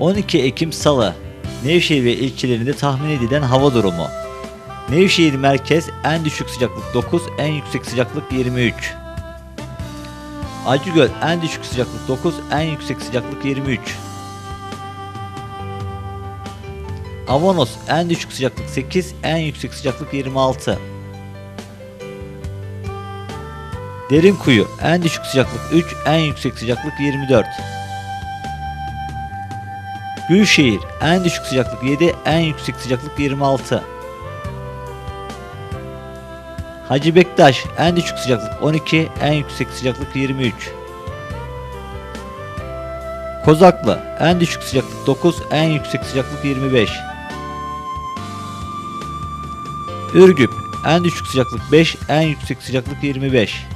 12 Ekim Salı Nevşehir ve ilçelerinde tahmin edilen hava durumu. Nevşehir merkez en düşük sıcaklık 9, en yüksek sıcaklık 23. Acıgöl en düşük sıcaklık 9, en yüksek sıcaklık 23. Avanos en düşük sıcaklık 8, en yüksek sıcaklık 26. Derinkuyu en düşük sıcaklık 3, en yüksek sıcaklık 24. Gülşehir en düşük sıcaklık 7, en yüksek sıcaklık 26. Hacı Bektaş en düşük sıcaklık 12, en yüksek sıcaklık 23. Kozaklı en düşük sıcaklık 9, en yüksek sıcaklık 25. Ürgüp en düşük sıcaklık 5, en yüksek sıcaklık 25.